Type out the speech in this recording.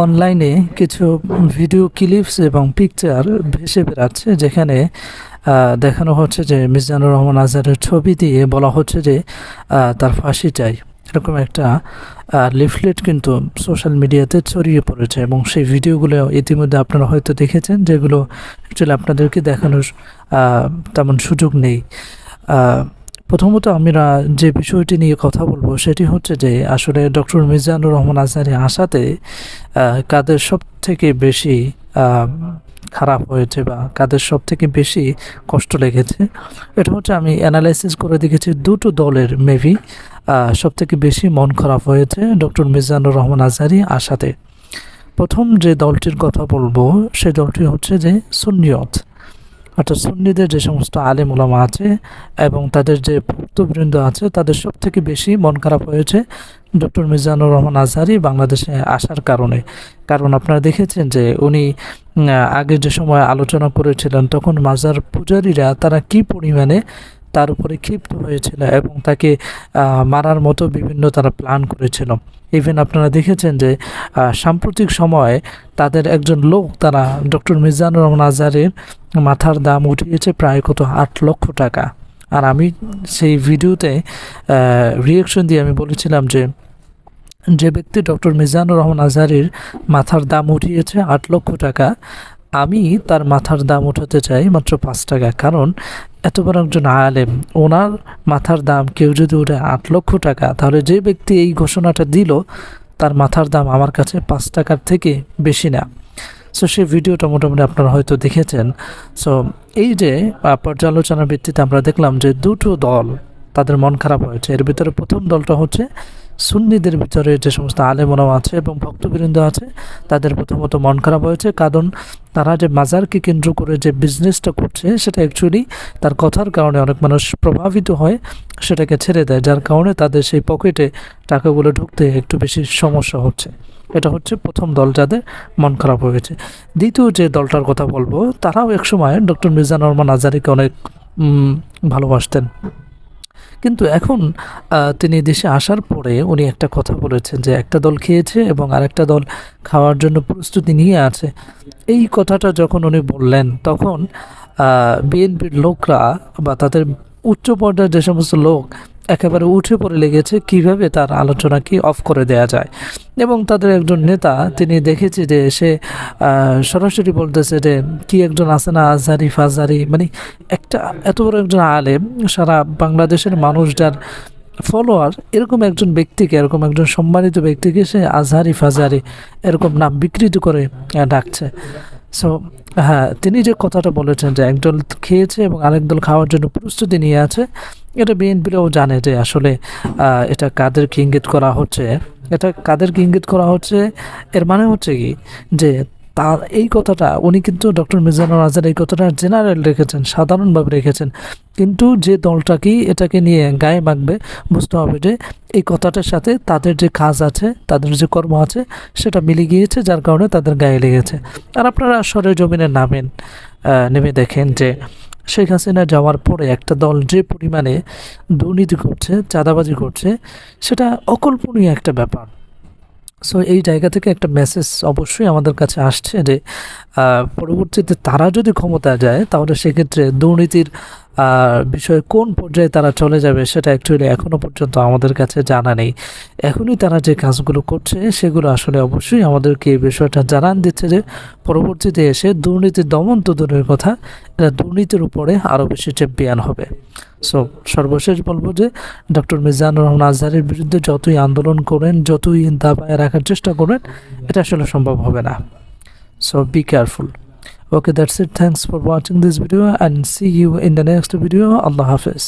অনলাইনে কিছু video clips এবং পিকচার ভেসে বেড়াচ্ছে, যেখানে দেখানো হচ্ছে যে মিজানুর রহমান আজহারের ছবি দিয়ে বলা হচ্ছে যে তার ফাঁসি চাই। এরকম একটা লিফলেট কিন্তু সোশ্যাল মিডিয়াতে ছড়িয়ে পড়েছে এবং সেই ভিডিওগুলো ইতিমধ্যে আপনারা হয়তো দেখেছেন, যেগুলো অ্যাকচুয়ালি আপনাদেরকে দেখানোর তেমন সুযোগ নেই। প্রথমত আমরা যে বিষয়টি নিয়ে কথা বলব সেটি হচ্ছে যে আসলে ডক্টর মিজানুর রহমান আজহারি আসাতে কাদের সব থেকে বেশি খারাপ হয়েছে বা কাদের সব থেকে বেশি কষ্ট লেগেছে, এটা হচ্ছে আমি অ্যানালাইসিস করে দেখেছি দুটো দলের মেবি সব থেকে বেশি মন খারাপ হয়েছে ডক্টর মিজানুর রহমান আজহারি আসাতে। প্রথম যে দলটির কথা বলব, সে দলটি হচ্ছে যে সুন্নিয়ত। অর্থাৎ সুন্নিদের যে সমস্ত আলেম ওলামা আছে এবং তাদের যে ভক্তবৃন্দ আছে, তাদের সব থেকে বেশি মন খারাপ হয়েছে ডক্টর মিজানুর রহমান আজহারি বাংলাদেশে আসার কারণে। কারণ আপনারা দেখেছেন যে উনি আগে যে সময় আলোচনা করেছিলেন, তখন মাজার পূজারীরা তারা কি পরিমাণে তার উপরে ক্ষিপ্ত হয়েছিল এবং তাকে মারার মতো বিভিন্ন তারা প্ল্যান করেছিল। ইভেন আপনারা দেখেছেন যে সাম্প্রতিক সময়ে তাদের একজন লোক তারা ডক্টর মিজানুর রহমান আজহারের মাথার দাম উঠিয়েছে প্রায় কত? আট লক্ষ টাকা। আর আমি সেই ভিডিওতে রিয়েকশন দিয়ে আমি বলেছিলাম যে যে ব্যক্তি ডক্টর মিজানুর রহমান আজহারির মাথার দাম উঠিয়েছে আট লক্ষ টাকা আমি তার মাথার দাম উঠাতে চাই মাত্র পাঁচ টাকা। কারণ এত বড় একজন আলেম, ওনার মাথার দাম কেউ যদি উঠে আট লক্ষ টাকা, তাহলে যে ব্যক্তি এই ঘোষণাটা দিল, তার মাথার দাম আমার কাছে পাঁচ টাকার থেকে বেশি না। সো সেই ভিডিওটা মোটামুটি আপনারা হয়তো দেখেছেন। সো এই যে পর্যালোচনার ভিত্তিতে আমরা দেখলাম যে দুটো দল তাদের মন খারাপ হয়েছে। এর ভিতরে প্রথম দলটা হচ্ছে সুন্নিদের ভিতরে যে সমস্ত আলেমরাও আছে এবং ভক্তবৃন্দ আছে, তাদের প্রথমত মন খারাপ হয়েছে। কারণ তারা যে মাজারকে কেন্দ্র করে যে বিজনেসটা করছে, সেটা অ্যাকচুয়ালি তার কথার কারণে অনেক মানুষ প্রভাবিত হয়, সেটাকে ছেড়ে দেয়। যার কারণে তাদের সেই পকেটে টাকাগুলো ঢুকতে একটু বেশি সমস্যা হচ্ছে। এটা হচ্ছে প্রথম দল যাদের মন খারাপ হয়েছে। দ্বিতীয় যে দলটার কথা বলব, তারাও একসময় ডক্টর মির্জা নরমান আজারিকে অনেক ভালোবাসতেন। কিন্তু এখন তিনি দেশে আসার পরে উনি একটা কথা বলেছেন যে একটা দল খেয়েছে এবং আরেকটা দল খাওয়ার জন্য প্রস্তুতি নিয়ে আছে। এই কথাটা যখন উনি বললেন, তখন বিএনপির লোকরা বা তাদের উচ্চ পর্যায়ের যে সমস্ত লোক একেবারে উঠে পড়ে লেগেছে, কীভাবে তার আলোচনাকে অফ করে দেয়া যায়? এবং তাদের একজন নেতা, তিনি দেখেছে যে সে সরাসরি বলতেছে যে, কি একজন আছে না, আজহারি ফাজহারি? মানে একটা, এত বড় একজন আলেম, সারা বাংলাদেশের মানুষ যার ফলোয়ার এরকম একজন ব্যক্তিকে, এরকম একজন সম্মানিত ব্যক্তিকে সে আজহারি ফাজহারি এরকম নাম বিকৃত করে ডাকছে। সো হ্যাঁ তিনি যে কথাটা বলেছেন যে, একদল খেয়েছে এবং আরেক দল খাওয়ার জন্য প্রস্তুতি নিয়ে আছে এটা বিএনপিরাও জানে যে আসলে এটা কাদেরকে ইঙ্গিত করা হচ্ছে। এটা কাদেরকে ইঙ্গিত করা হচ্ছে, এর মানে হচ্ছে কি? যে তার এই কথাটা উনি কিন্তু ডক্টর মিজানুর আজাদ এই কথাটা জেনারেল রেখেছেন, সাধারণভাবে রেখেছেন। কিন্তু যে দলটাকেই এটাকে নিয়ে গায়ে মাখবে বুঝতে হবে যে এই কথাটার সাথে তাদের যে কাজ আছে, তাদের যে কর্ম আছে, সেটা মিলে গিয়েছে, যার কারণে তাদের গায়ে লেগেছে। আর আপনারা সরে জমিনে নামেন নেমে দেখেন যে শেখ হাসিনা যাওয়ার পরে একটা দল যে পরিমাণে দুর্নীতি করছে, চাঁদাবাজি করছে, সেটা অকল্পনীয় একটা ব্যাপার। সো এই জায়গা থেকে একটা মেসেজ অবশ্যই আমাদের কাছে আসছে যে পরবর্তীতে তারা যদি ক্ষমতা যায়, তাহলে সেক্ষেত্রে দুর্নীতির বিষয়ে কোন পর্যায়ে তারা চলে যাবে সেটা অ্যাকচুয়ালি এখনও পর্যন্ত আমাদের কাছে জানা নেই। এখনই তারা যে কাজগুলো করছে, সেগুলো আসলে অবশ্যই আমাদেরকে এই বিষয়টা জানান দিচ্ছে যে, পরবর্তীতে এসে দুর্নীতির দমন তো দূরের কথা, এটা দুর্নীতির উপরে আরও বেশি চ্যাম্পিয়ন হবে। সো সর্বশেষ বলব যে ডক্টর মিজানুর রহমান আজহারের বিরুদ্ধে যতই আন্দোলন করেন, যতই দাবায় রাখার চেষ্টা করেন, এটা আসলে সম্ভব হবে না। So be careful okay that's it thanks for watching this video and see you in the next video Allah Hafiz.